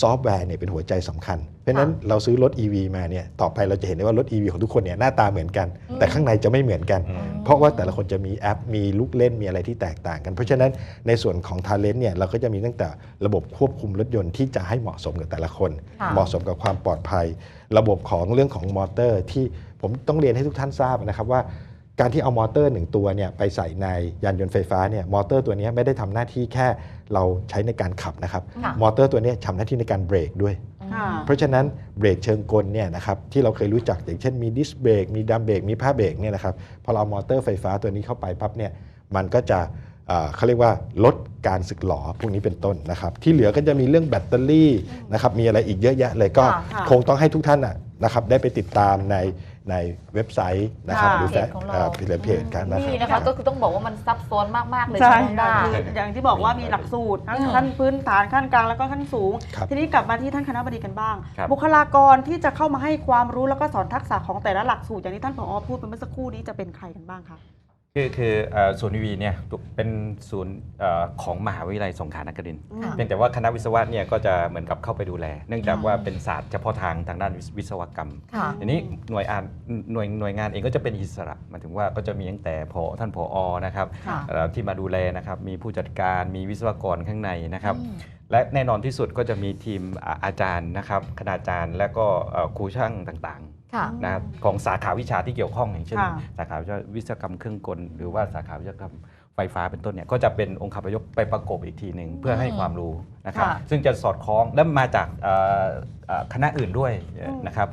Speaker 4: ซอฟต์แวร์เนี่ยเป็นหัวใจสำคัญ เพราะฉะนั้นเราซื้อรถ EV มาเนี่ยต่อไปเราจะเห็นได้ว่ารถ EV ของทุกคนเนี่ยหน้าตาเหมือนกัน แต่ข้างในจะไม่เหมือนกัน เพราะว่าแต่ละคนจะมีแอปมีลูกเล่นมีอะไรที่แตกต่างกัน เพราะฉะนั้นในส่วนของ Talent เนี่ยเราก็จะมีตั้งแต่ระบบควบคุมรถยนต์ที่จะให้เหมาะสมกับแต่ละคน
Speaker 1: ค่ะ
Speaker 4: เหมาะสมกับความปลอดภัย ระบบของเรื่องของมอเตอร์ที่ผมต้องเรียนให้ทุกท่านทราบนะครับว่า การที่เอามอเตอร์หนึ่งตัวเนี่ยไปใส่ในยานยนต์ไฟฟ้าเนี่ยมอเตอร์ตัวเนี้ยไม่ได้ทำหน้าที่แค่เราใช้ในการขับนะครับ
Speaker 1: ค่ะ
Speaker 4: มอเตอร์ตัวเนี้ยทำหน้าที่ในการเบรกด้วย
Speaker 1: อื
Speaker 2: ค่ะ
Speaker 4: เพราะฉะนั้นเบรกเชิงกลเนี่ยนะครับที่เราเคยรู้จักอย่างเช่นมีดิสเบรกมีดัมเบรกมีผ้าเบรกเนี่ยนะครับพอเราเอามอเตอร์ไฟฟ้าตัวนี้เข้าไปปั๊บเนี่ยมันก็จะเอ่อเขาเรียกว่าลดการสึกหลอพวกนี้เป็นต้นนะครับที่เหลือก็จะมีเรื่องแบตเตอรี่นะครับมีอะไรอีกเยอะแยะเลยก็
Speaker 1: ค่ะ
Speaker 2: ค่ะ
Speaker 4: คงต้องให้ทุกท่านน่ะนะครับได้ไปติดตามใน ในเว็บไซต์นะครับ
Speaker 2: ค่ะ
Speaker 4: หรือแฟ
Speaker 1: เพจของเรา
Speaker 4: เอ่อเพจกันนะค
Speaker 1: นี่
Speaker 4: รับ
Speaker 1: นะคะก็คือต้องบอกว่ามันซับซ้อนมาก ๆ เลย
Speaker 2: ใช่
Speaker 1: ใช่ไหม
Speaker 2: ค่ะ
Speaker 1: ว่า
Speaker 2: คืออย่างที่บอกว่ามีหลักสูตรทั้ง
Speaker 1: อืม
Speaker 2: ขั้นพื้นฐานขั้นกลางแล้วก็ขั้นสูง
Speaker 4: ครับ
Speaker 2: ทีนี้กลับมาที่ท่านคณะบดีกันบ้าง
Speaker 3: ครับ
Speaker 2: บุคลากรที่จะเข้ามาให้ความรู้แล้วก็สอนทักษะของแต่ละหลักสูตรอย่างที่ท่านผอพูดไปเมื่อสักครู่นี้จะเป็นใครกันบ้างคะ
Speaker 3: คือคือเอ่อศูนย์วีเนี่ยเป็นศูนย์เอ่อของมหาวิทยาลัยสงขลานครินทร์
Speaker 1: ค่ะ
Speaker 3: เพียงแต่ว่าคณะวิศวะเนี่ยก็จะเหมือนกับเข้าไปดูแล เนื่องจาก
Speaker 1: อืม
Speaker 3: ว่าเป็นศาสตร์เฉพาะทางทางด้านวิศวิศวกรรม
Speaker 1: ค่ะ
Speaker 3: ทีนี้หน่วยอ่านหน่วยหน่วยงานเองก็จะเป็นอิสระหมายถึงว่าก็จะมีตั้งแต่พอท่านผอนะครับ
Speaker 1: ค่ะ
Speaker 3: เอ่อที่มาดูแลนะครับมีผู้จัดการมีวิศวกรข้างในนะครับ
Speaker 1: อืม
Speaker 3: และแน่นอนที่สุดก็จะมีทีมอ่าอาจารย์นะครับคณาจารย์และก็เอ่อครูช่างต่าง
Speaker 1: ค่ะ
Speaker 3: ๆ นะครับของสาขาวิชาที่เกี่ยวข้องอย่างเช่น
Speaker 2: ค่ะ
Speaker 3: สาขาวิศวกรรมเครื่องกล หรือว่าสาขาวิศวกรรมไฟฟ้าเป็นต้นเนี่ยก็จะเป็นองค์คาพยพไปประกบอีกทีหนึ่งเพื่อให้ความรู้นะครับ
Speaker 2: ค่ะ
Speaker 3: ซึ่งจะสอดคล้องและมาจากเอ่อเอ่อคณะอื่นด้วย
Speaker 2: อืม
Speaker 3: นะครับ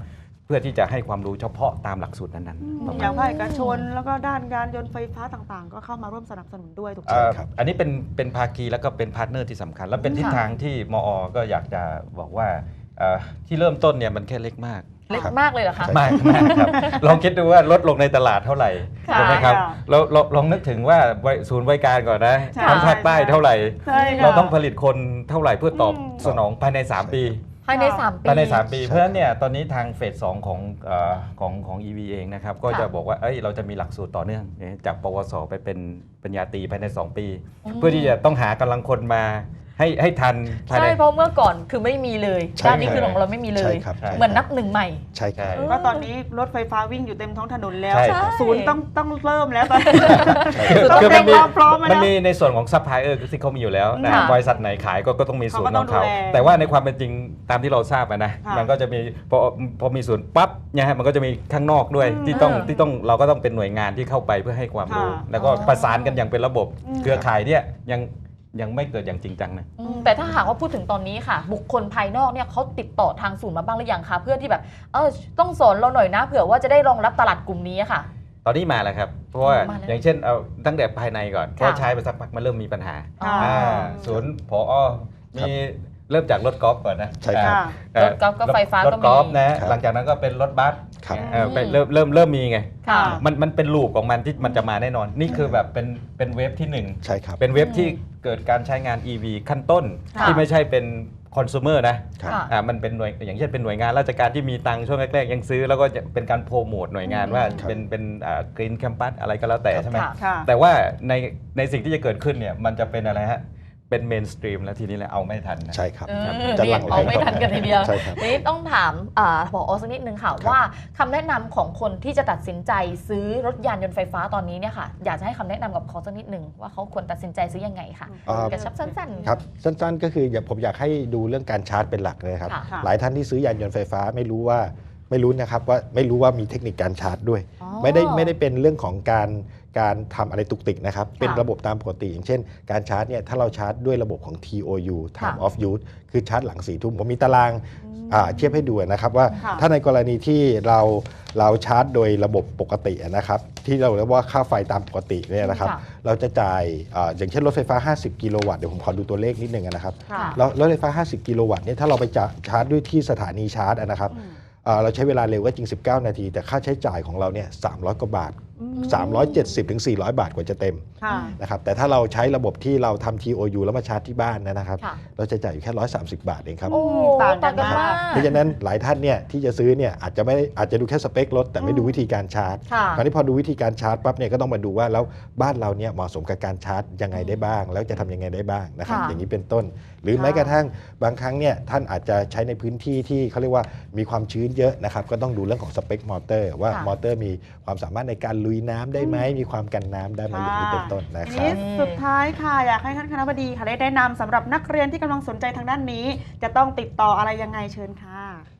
Speaker 3: เพื่อที่จะให้ความรู้เฉพาะตามหลักสูตรนั้นๆประ
Speaker 2: อ
Speaker 3: มาณ
Speaker 2: ย่างภาคเอกชน แล้วก็ด้านการยนต์ไฟฟ้าต่างๆ ก็เข้ามาร่วมสนับสนุนด้วยถูกไหม
Speaker 3: เอ่อ
Speaker 4: ครับ
Speaker 3: อันนี้เป็นเป็นภาคีแล้วก็เป็นพาร์ทเนอร์ที่สำคัญ และเป็นทิศ
Speaker 1: ค่ะ
Speaker 3: ทางที่มอ ก็อยากจะบอกว่าเอ่อที่เริ่มต้นเนี่ยมันแค่เล็กมาก
Speaker 1: เล็กมากเลยเหรอคะ
Speaker 3: มากมากครับ ลองคิดดูว่าลดลงในตลาดเท่าไหร่
Speaker 1: ค่ะ
Speaker 3: ถูกไหมครับ
Speaker 2: ค่ะ
Speaker 3: เราเราลองนึกถึงว่าไว้ศูนย์บริการก่อนนะ
Speaker 2: ใช่
Speaker 3: ทั้งภาคใต้เท่าไหร่
Speaker 2: ใช่ค่ะ
Speaker 3: เราต้องผลิตคนเท่าไหร่เพื่อตอบ
Speaker 2: อืม
Speaker 3: สนองภายใน 3 ปี
Speaker 1: ภายใน 3 ปี
Speaker 3: ภายใน 3 ปี
Speaker 4: ใช่
Speaker 3: เพราะฉะนั้นเนี่ยตอนนี้ทางเฟสสองของเอ่อของของ EV เองนะครับ ก็
Speaker 1: ค่ะ
Speaker 3: จะบอกว่าเอ้ยเราจะมีหลักสูตรต่อเนื่องเนี่ยจากปวส ไปเป็นปริญญาตรีภายใน 2 ปี
Speaker 1: อืม
Speaker 3: เพื่อที่จะต้องหากำลังคนมา ให้ให้ทันภายใน
Speaker 1: ใช่เพราะเมื่อก่อนคือไม่มีเลย
Speaker 4: ใช่
Speaker 1: ด้านนี้
Speaker 3: ครับ
Speaker 1: คือของเราไม่มีเล
Speaker 4: ใช่
Speaker 1: ย
Speaker 4: ครับ
Speaker 3: ใช่
Speaker 1: เหมือนนับหนึ่งใหม่
Speaker 4: ใช่ครับ
Speaker 3: ใช่
Speaker 2: ก็ตอนนี้รถไฟฟ้าวิ่งอยู่เต็มท้องถนนแล้ว
Speaker 3: ใช่ครับ
Speaker 2: ศูนย์ต้องต้องเริ่มแล้วตอนนี้
Speaker 1: คือ
Speaker 2: ต้อง
Speaker 3: คือ
Speaker 2: เต
Speaker 3: มั
Speaker 2: รีย
Speaker 3: น
Speaker 2: ม
Speaker 3: มี
Speaker 2: ความพร้อมไว้
Speaker 3: มัน
Speaker 2: แล้ว
Speaker 3: มีในส่วนของซัพพลายเออร์ที่เขามีอยู่แล้วนะ
Speaker 1: ค่ะ
Speaker 3: บริษัทไหนขายก็ก็ต้องมีศูนย์
Speaker 2: เขาก็
Speaker 3: ข
Speaker 2: ต้
Speaker 3: อ
Speaker 2: อง
Speaker 3: งเขา
Speaker 2: ดูแล
Speaker 3: แต่ว่าในความเป็นจริงตามที่เราทราบอะนะ
Speaker 2: ค่ะ
Speaker 3: มันก็จะมีพอพอมีศูนย์ปั๊บเนี่ยฮะมันก็จะมีข้างนอกด้วย
Speaker 2: อืม
Speaker 3: ที่ต้อง
Speaker 1: เออ
Speaker 3: ที่ต้องเราก็ต้องเป็นหน่วยงานที่เข้าไปเพื่อให้ความรู้
Speaker 2: ค่ะ
Speaker 3: แล้วก็
Speaker 1: อ๋อ
Speaker 3: ประสานกันอย่างเป็นระบบ
Speaker 2: อืม
Speaker 3: เครือข่ายเนี่ยยัง ยังไม่เกิดอย่างจริงจังนะ
Speaker 1: อืมแต่ถ้าหากว่าพูดถึงตอนนี้ค่ะ บุคคลภายนอกเนี่ยเขาติดต่อทางศูนย์มาบ้างหรือยังคะเพื่อที่แบบเออต้องสอนเราหน่อยนะเผื่อว่าจะได้รองรับตลาดกลุ่มนี้อะค่ะ
Speaker 3: ตอนนี้มาแล้วครับ เพราะว่า
Speaker 1: มาแล้ว
Speaker 3: อย่างเช่นเอาตั้งแต่ภายในก่อนเพราะ
Speaker 1: ค่ะ
Speaker 3: ใช้ไปสักพักมันเริ่มมีปัญหา
Speaker 2: ค่ะ
Speaker 3: อ่าศูนย์พอมี เริ่มจากรถกอล์ฟก่อนนะ
Speaker 4: ใช่ครับ
Speaker 2: ค่ะ
Speaker 3: เอ่อ
Speaker 1: รถกอล์ฟก็ไฟฟ้าก็มี
Speaker 3: รถกอล์ฟนะ
Speaker 4: ครับ
Speaker 3: หลังจากนั้นก็เป็นรถบัส
Speaker 4: ครับ
Speaker 3: เอ่อไปเริ่มเริ่มเริ่มมีไง
Speaker 1: ค่ะ
Speaker 3: มันมันเป็นลูปของมันที่มันจะมาแน่นอน นี่คือแบบเป็นเป็นเว็บที่หนึ่ง
Speaker 4: ใช่ครับ
Speaker 3: เป็นเว็บที่เกิดการใช้งาน EV ขั้นต้น
Speaker 1: ค่ะ
Speaker 3: ที่ไม่ใช่เป็นคอน sumer นะ
Speaker 4: ครับ
Speaker 1: ค่ะ
Speaker 3: อ่ามันเป็นหน่วยอย่างเช่นเป็นหน่วยงานราชการที่มีตังค์ช่วงแรกๆ ยังซื้อ แล้วก็จะเป็นการโปรโมทหน่วยงานว่า
Speaker 4: ครับ
Speaker 3: เป็นเป็นกรีนแคมปัสอะไรก็แล้วแต่ใช่ไหม
Speaker 1: ค่ะ
Speaker 2: ค่ะ
Speaker 3: แต่ว่าในในสิ่งที่จะเกิดขึ้นเนี่ยมันจะเป็นอะไรฮะ เป็นเมนสตรีมแล้วทีนี้แหละเอาไม่ทันนะ
Speaker 4: ใช่ครับ
Speaker 1: เออ
Speaker 4: จะ
Speaker 1: เรี
Speaker 4: ห
Speaker 1: ย
Speaker 4: ลั่
Speaker 1: ก
Speaker 4: งไหล
Speaker 1: เอาไม่ทันกันทีเดียว
Speaker 4: ใช่ครับ
Speaker 1: ทีนี้ต้องถามอาผอสักนิดนึงค่ะ
Speaker 4: ครับ
Speaker 1: ว่าคำแนะนำของคนที่จะตัดสินใจซื้อรถยานยนต์ไฟฟ้าตอนนี้เนี่ยค่ะ อยากจะให้คำแนะนำกับเขาสักนิดนึงว่าเขาควรตัดสินใจซื้อยังไงค่ะ
Speaker 4: อ่า
Speaker 1: กระชับสั้นๆ
Speaker 4: ครับสั้นๆก็คืออย่าผมอยากให้ดูเรื่องการชาร์จเป็นหลักเลยครับ
Speaker 1: ค่ะ
Speaker 2: ค่ะ
Speaker 4: หลายท่านที่ซื้อยานยนต์ไฟฟ้าไม่รู้ว่าไม่รู้นะครับว่าไม่รู้ว่ามีเทคนิคการชาร์จด้วย
Speaker 1: อ๋อ
Speaker 4: ไม่ได้ไม่ได้เป็นเรื่องของการการทำอะไรตุกติกนะครับ เป็น
Speaker 1: ค่ะ
Speaker 4: ระบบตามปกติ อย่างเช่น การชาร์จเนี่ยถ้าเราชาร์จด้วยระบบของ TOU Time
Speaker 1: ค่ะ
Speaker 4: of Use คือชาร์จหลังสี่ทุ่มผมมีตารางอ่าเทียบให้ดูนะครับว่า
Speaker 2: ค่ะ
Speaker 4: ถ้าในกรณีที่เราเราชาร์จโดยระบบปกตินะครับ ที่เราเรียกว่าค่าไฟตามปกติเนี่ยนะครับ
Speaker 1: ค่ะ
Speaker 4: เราจะจ่ายอ่าอย่างเช่นรถไฟฟ้า 50 กิโลวัตต์เดี๋ยวผมขอดูตัวเลขนิดนึงนะครับ
Speaker 2: ค่ะ
Speaker 4: แล้วรถไฟฟ้า 50 กิโลวัตต์เนี่ยถ้าเราไปจะชาร์จด้วยที่สถานีชาร์จอะนะครับ
Speaker 2: อืม
Speaker 4: อ่า เราใช้เวลาเร็วก็จริง 19 นาที แต่ค่าใช้จ่ายของเราเนี่ย300 กว่าบาท 370ถึง400 บาทกว่าจะเต็ม
Speaker 2: ค่ะ
Speaker 4: นะครับแต่ถ้าเราใช้ระบบที่เราทำ TOU แล้วมาชาร์จที่บ้านนะครับ
Speaker 1: ค่ะ
Speaker 4: เราจะจ่ายอยู่แค่ 130 บาทเองครับ
Speaker 1: โอ้
Speaker 2: ต่างกั
Speaker 1: ต่านงกัน
Speaker 2: มาก
Speaker 1: มาก
Speaker 4: เพราะฉะนั้นหลายท่านเนี่ยที่จะซื้อเนี่ยอาจจะไม่อาจจะดูแค่สเปครถแต่ไม่ดูวิธีการชาร์จ
Speaker 1: ค่ะ
Speaker 4: คราวนี้พอดูวิธีการชาร์จปั๊บเนี่ยก็ต้องมาดูว่าแล้วบ้านเราเนี่ยเหมาะสมกับการชาร์จยังไงได้บ้าง แล้วจะทำยังไงได้บ้างนะครับ
Speaker 1: ค่ะ
Speaker 4: อย่างนี้เป็นต้น หรือ
Speaker 2: ค่ะ
Speaker 4: แม้กระทั่งบางครั้งเนี่ยท่านอาจจะใช้ในพื้นที่ที่เขาเรียกว่ามีความชื้นเยอะนะครับก็ต้องดูเรื่องของสเปคมอเตอร์ว่า
Speaker 1: ค่ะ
Speaker 4: มอเตอร์มีความสามารถในการลุยน้ำได้ไหมมีความกันน้ำได้ไหมอย่างนี้เป็นต้นนะค
Speaker 2: ที
Speaker 4: รับ
Speaker 2: นี้สุดท้ายค่ะอยากให้ท่านคณะบดีค่ะได้แนะนำสำหรับนักเรียนที่กำลังสนใจทางด้านนี้ จะต้องติดต่ออะไรยังไงเชิญค่ะ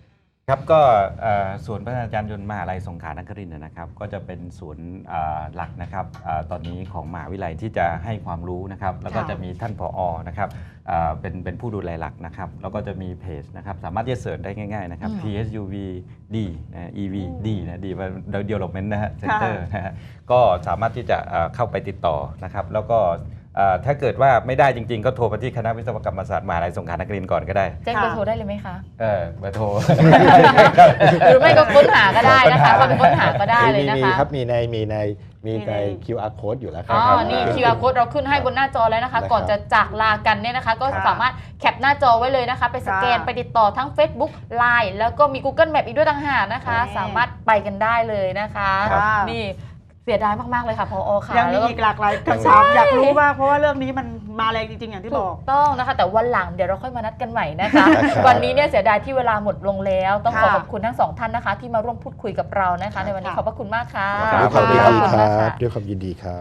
Speaker 3: ครับก็เอ่อศูนย์พัฒนาจารย์ยนต์มหาลัยสงขลานครินทร์นะครับก็จะเป็นศูนย์เอ่อหลักนะครับเอ่อตอนนี้ของมหาวิทยาลัยที่จะให้ความรู้นะครับแล้วก็
Speaker 2: ค่ะ
Speaker 3: จะมีท่านผอนะครับเอ่อเป็นเป็นผู้ดูแลหลักนะครับแล้วก็จะมีเพจนะครับสามารถที่จะเสิร์ชได้ง่ายๆนะครับ
Speaker 1: อืม
Speaker 3: TSUVD นะ EVD นะดีว่า development นะฮะ center นะฮะก็สามารถที่จะเอ่อเข้าไปติดต่อนะครับแล้วก็เอ่อ ถ้าเกิดว่าไม่ได้จริง ๆ ก็โทรไปที่คณะวิศวกรรมศาสตร์มหาลัยสงขลานครินทร์ก่อนก็ได้
Speaker 1: แจ้งเบอร์โทรได้เลยไหมคะ
Speaker 3: เออเบอร์โทร
Speaker 1: หรือไม่ก็ค้นหาก็ได้นะคะเข้าไปค้นหาก็ได้เลย
Speaker 4: มี
Speaker 1: นะ
Speaker 4: มี
Speaker 1: คะ
Speaker 4: ครับมีในมีในมี
Speaker 2: มี
Speaker 4: ใน
Speaker 2: ใน
Speaker 4: QR code อยู่แล้วครั
Speaker 1: อ๋
Speaker 4: บ
Speaker 1: อ นี่ QR code เราขึ้นให้บนหน้าจอแล้วนะคะ
Speaker 4: นะครับ
Speaker 1: ก่อนจะจากลากันเนี่ยนะคะ ก็
Speaker 2: ค่ะ
Speaker 1: สามารถแคปหน้าจอไว้เลยนะคะ ไปสแกน
Speaker 2: ค่ะ
Speaker 1: ไปติดต่อทั้ง Facebook Line แล้วก็มี Google Map อีกด้วยต่างหากนะคะ
Speaker 2: นี่
Speaker 1: สามารถไปกันได้เลยนะคะ
Speaker 2: ค่ะ
Speaker 1: นี่ เสียดายมาก ๆ เลยค่ะพอค่ะ
Speaker 2: ยังมี
Speaker 1: แล้วก็
Speaker 2: อีกหลากหลายคำถามอยากรู้มากเพราะว่าเรื่องนี้มันมาแรงจริง ๆ อย่างที่บ
Speaker 1: ถู
Speaker 2: อก
Speaker 1: กต้องนะคะ แต่วันหลังเดี๋ยวเราค่อยมานัดกันใหม่นะคะ
Speaker 4: ครับ
Speaker 1: วันนี้เนี่ยเสียดายที่เวลาหมดลงแล้ว ต้องขอ
Speaker 2: ค่ะ
Speaker 1: ขอบคุณทั้งสองท่านนะคะ ที่มาร่วมพูดคุยกับเรานะคะ ในวันนี้
Speaker 2: ค่ะ
Speaker 1: ขอบพระคุณมากค่ะ
Speaker 4: ด้วยความยินดี
Speaker 1: ขอบคุณ
Speaker 4: ค
Speaker 1: มา
Speaker 4: รั
Speaker 1: กค่ะ
Speaker 4: บด้วยความยินดีครับ